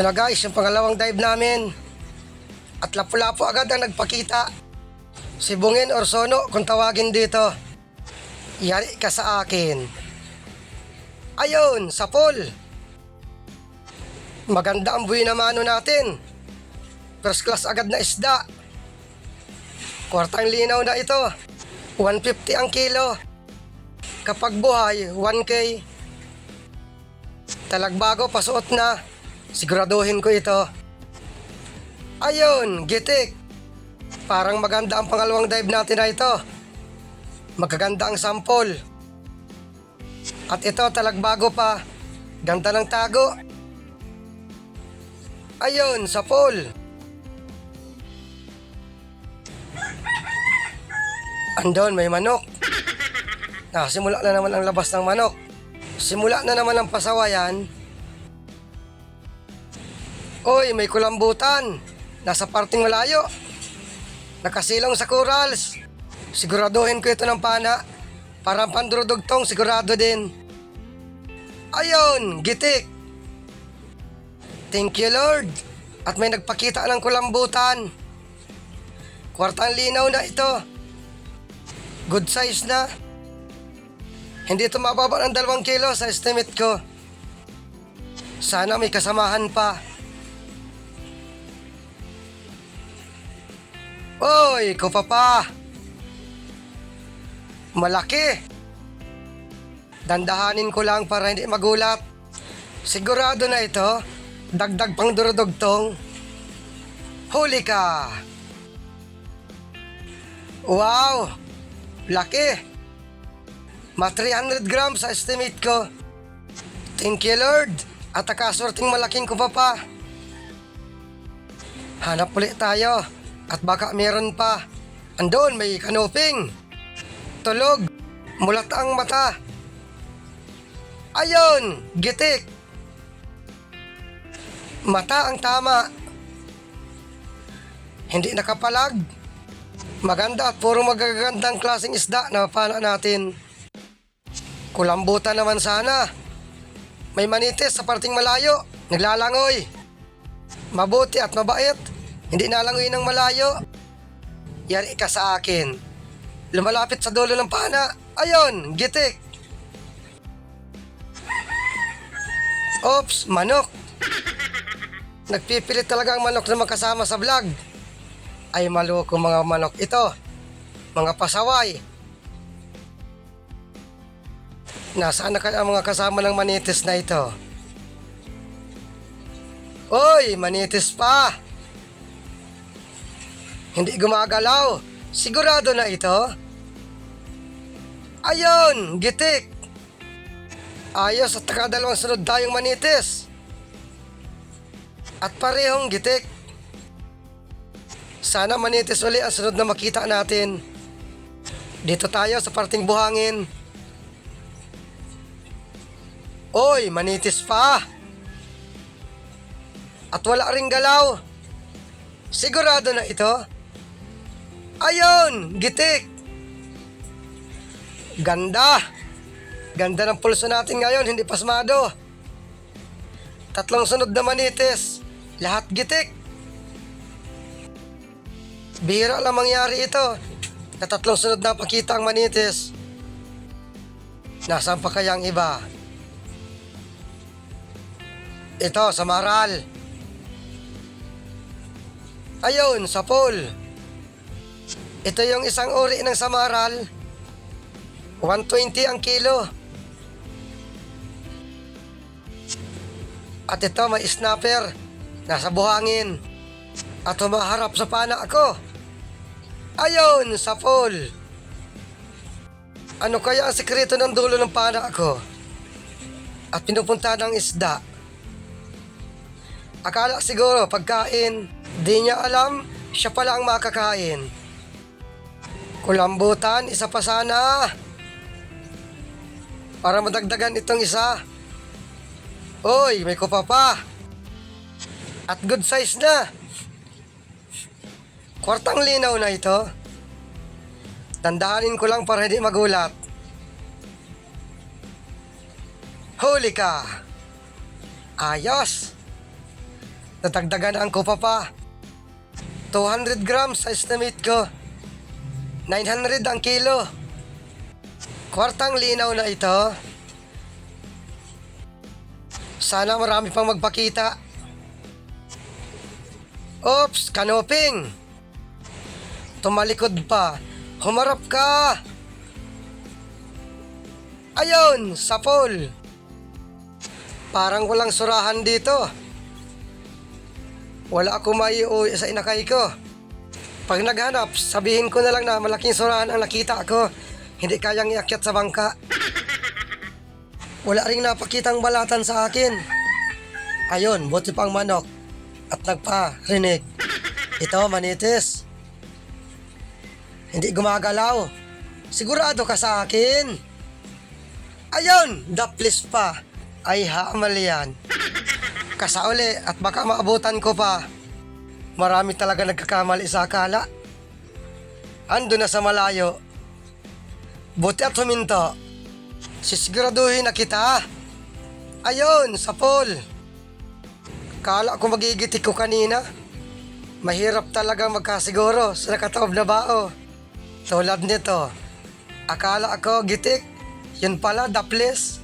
Ito na guys, yung pangalawang dive namin. At lapu-lapu agad ang nagpakita. Si Bungin or Sono kung tawagin dito. Yari ka sa akin. Ayun, sa pool. Maganda ang buhay na mano natin. First class agad na isda. Kwartang linaw na ito. 150 ang kilo. Kapag buhay, 1K. Talagbago, pasuot na. Siguraduhin ko ito. Ayun, gitik. Parang maganda ang pangalawang dive natin na ito. Magaganda ang sample. At ito, talagbago pa. Ganda ng tago. Ayun, sa pool. Andon, may manok. Ah, simula na naman ang labas ng manok. Simula na naman ang pasawayan. Oy, may kulambutan. Nasa parting malayo. Nakasilong sa corals. Siguraduhin ko ito ng pana. Parang pandurudugtong sigurado din. Ayun, gitik. Thank you Lord. At may nagpakita ng kulambutan. Kwartang linaw na ito. Good size na. Hindi ito mababa ng dalawang kilo sa estimate ko. Sana may kasamahan pa. Oy, ko pa. Malaki. Dandahanin ko lang para hindi magulat. Sigurado na ito. Dagdag pang durudugtong. Huli ka. Wow! Laki. Ma 300 grams sa estimate ko. Thank you Lord. At akaswerteng malaking ko pa. Hanap ulit tayo. At baka meron pa. Andon, may kanuping. Tulog. Mulat ang mata. Ayon, gitik. Mata ang tama. Hindi nakapalag. Maganda at puro magagandang klaseng isda na pana natin. Kulambutan naman sana. May manitis sa parting malayo. Naglalangoy. Mabuti at mabait. Hindi nalangoy ng malayo. Yari ka sa akin. Lumalapit sa dulo ng pana. Ayon, gitik. Ops, manok. Nagpipilit talaga ang manok na makasama sa vlog. Ay maloko mga manok ito. Mga pasaway. Nasaan na kaya ang mga kasama ng manitis na ito? Oy, manitis pa! Hindi gumagalaw. Sigurado na ito? Ayon, gitik. Ayos at nakadalawang sunod tayong manitis. At parehong gitik. Sana manitis uli ang sunod na makita natin. Dito tayo sa parting buhangin. Oy, manitis pa. At wala ring galaw. Sigurado na ito. Ayon, gitik. Ganda. Ganda ng pulso natin ngayon, hindi pasmado. Tatlong sunod na manitis. Lahat gitik. Bihira lang mangyari ito. Na tatlong sunod na pakita ang manitis. Nasaan pa kaya ang iba? Ito, sa maral. Ayun, sa pool. Ito yung isang uri ng samaral. 120 ang kilo. At ito may snapper. Nasa buhangin. At humaharap sa pana ako. Ayun, sa pool. Ano kaya ang sekreto ng dulo ng pana ako? At pinupunta ng isda. Akala siguro pagkain, di niya alam, siya pala ang makakain. Kulambutan, isa pa sana. Para madagdagan itong isa. Oy, may kupa pa. At good size na. Kwartang linaw na ito. Tandahanin ko lang para hindi magulat. Huli ka. Ayos. Natagdagan ang ko pa pa. 200 grams sa estimate ko. 900 ang kilo. Kwartang linaw na ito. Sana marami pang magpakita. Oops, kanoping. Tumalikod pa. Humarap ka. Ayun, sapol. Parang walang surahan dito. Wala ako maiuwi sa inakay ko. Pag naghanap, sabihin ko na lang na malaking surahan ang nakita ko. Hindi kayang iakyat sa bangka. Wala ring napakitang balatan sa akin. Ayun, buti pang manok. At nagpa-rinig. Ito, manitis. Hindi gumagalaw. Sigurado ka sa akin. Ayun, daplis pa. Ay hamal yan. Kasauli at baka maabutan ko pa. Marami talaga nagkakamali sa akala. Ando na sa malayo. Buti at huminto. Sisiguraduhin na kita. Ayun, sa pool. Kala ko magigitik ko kanina. Mahirap talaga magkasiguro sa nakataob na bao. Tulad nito. Akala ako gitik. Yun pala, daplis.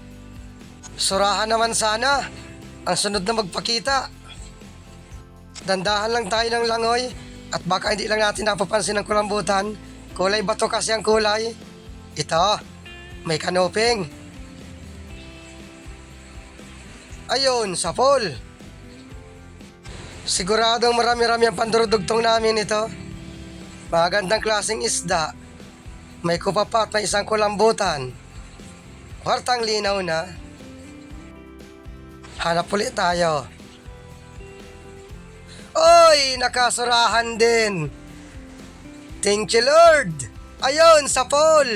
Surahan naman sana. Ang sunod na magpakita. Dandahan lang tayo ng langoy at baka hindi lang natin napapansin ang kulambutan. Kulay bato kasi ang kulay. Ito, may kanoping. Ayun, sa pool. Siguradong marami-rami ang pandurudugtong namin ito. Magandang klaseng isda. May kupapat na isang kulambutan. Kwartang linaw na. Hanap ulit tayo. Oy, nakasurahan din. Thank you, Lord. Ayun, sa pool.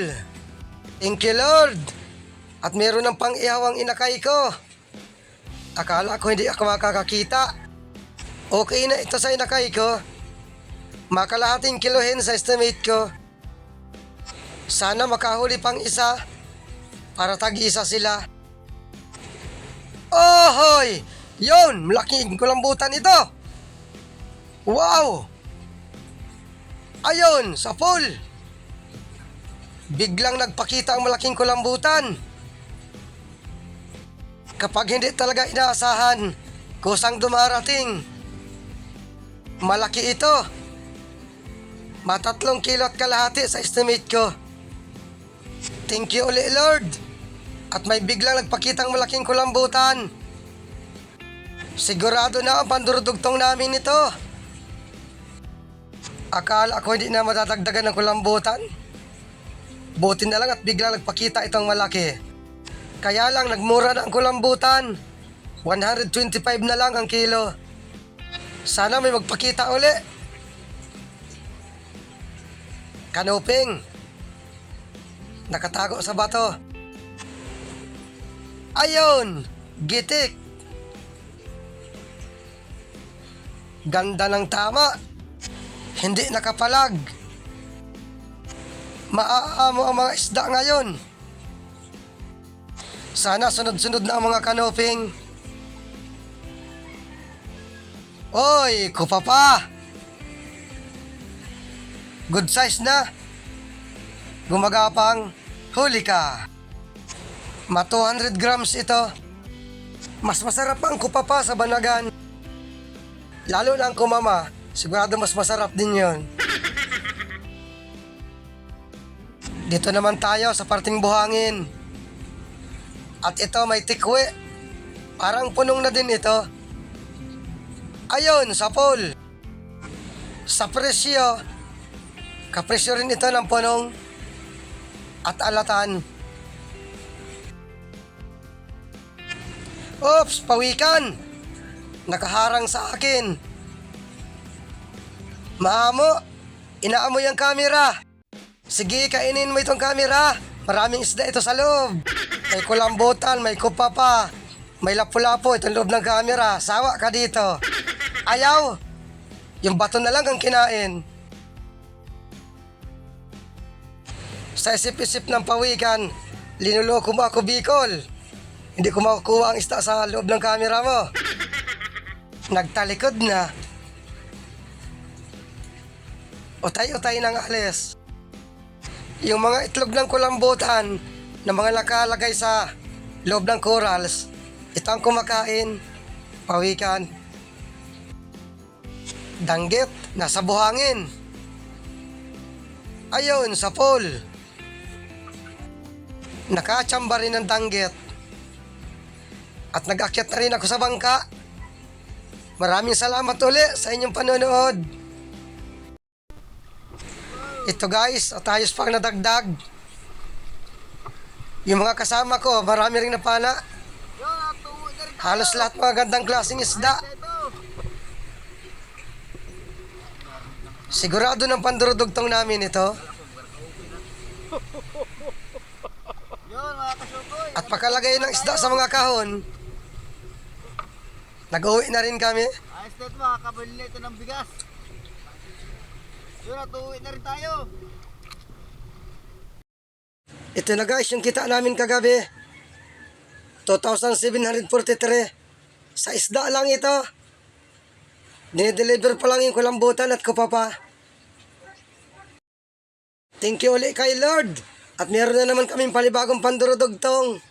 Thank you, Lord. At meron ng pang-ihawang inakay ko. Akala ko hindi ako makakakita. Okay na ito sa inakay ko. Makalahating kilohin sa estimate ko. Sana makahuli pang isa para tag-isa sila. Ohoy! Yun! Malaking kulambutan ito! Wow! Ayun! Sa pool! Biglang nagpakita ang malaking kulambutan. Kapag hindi talaga inaasahan, kusang dumarating. Malaki ito. Matatlong kilo at kalahati sa estimate ko. Thank you ulit, Lord. At may biglang nagpakitang malaking kulambutan. Sigurado na ang pandurudugtong namin ito. Akala ko hindi na matatagdagan ng kulambutan. Buti na lang at biglang nagpakita itong malaki. Kaya lang nagmura na ang kulambutan. 125 na lang ang kilo. Sana may magpakita uli. Kanuping. Nakatago sa bato. Ayun! Gitik! Ganda ng tama. Hindi nakapalag. Maaamo ang mga isda ngayon. Sana sunod-sunod na ang mga kanoping. Oy, kupa pa! Good size na. Gumagapang, huli ka. Ma 200 grams ito. Mas masarap ang kupa pa sa banagan. Lalo na ang kumama, sigurado mas masarap din yon. Dito naman tayo sa parting buhangin. At ito may tikwe. Parang punong na din ito. Ayun, sa pool. Sa presyo, kapresyo rin ito ng punong at alatan. Oops, pawikan! Nakaharang sa akin. Maamo, inaamoy ang kamera. Sige, kainin mo itong kamera. Maraming isda ito sa loob. May kulambutan, may kupa pa. May lapu-lapu itong loob ng kamera. Sawa ka dito. Ayaw. Yung bato na lang ang kinain. Sa isip-isip ng pawikan, linuloko mo ako Bicol. Hindi ko makukuha ang isda sa loob ng kamera mo. Nagtalikod na. Utay-utay ng alis. Yung mga itlog ng kulambutan na mga nakalagay sa loob ng corals, ito ang kumakain, pawikan. Danggit, nasa buhangin. Ayun, sa pool. Nakachamba rin ng danggit. At nag-akyat na rin ako sa bangka. Maraming salamat uli sa inyong panonood. Ito guys, at ayos pang nadagdag. Yung mga kasama ko, marami rin napana. Halos lahat mga gandang klaseng isda. Sigurado ng pandurudugtong namin ito. At pagkalagay ng isda sa mga kahon, nag-uwi na rin kami. Ayos na ito makakabili na ng bigas. Yun at uwi na rin tayo. Ito na guys, yung kita namin kagabi. 2,743. Sa isda lang ito. Dinideliver pa lang yung kulambutan at kupapa. Thank you ulit kay Lord. At meron na naman kaming palibagong pandurudugtong.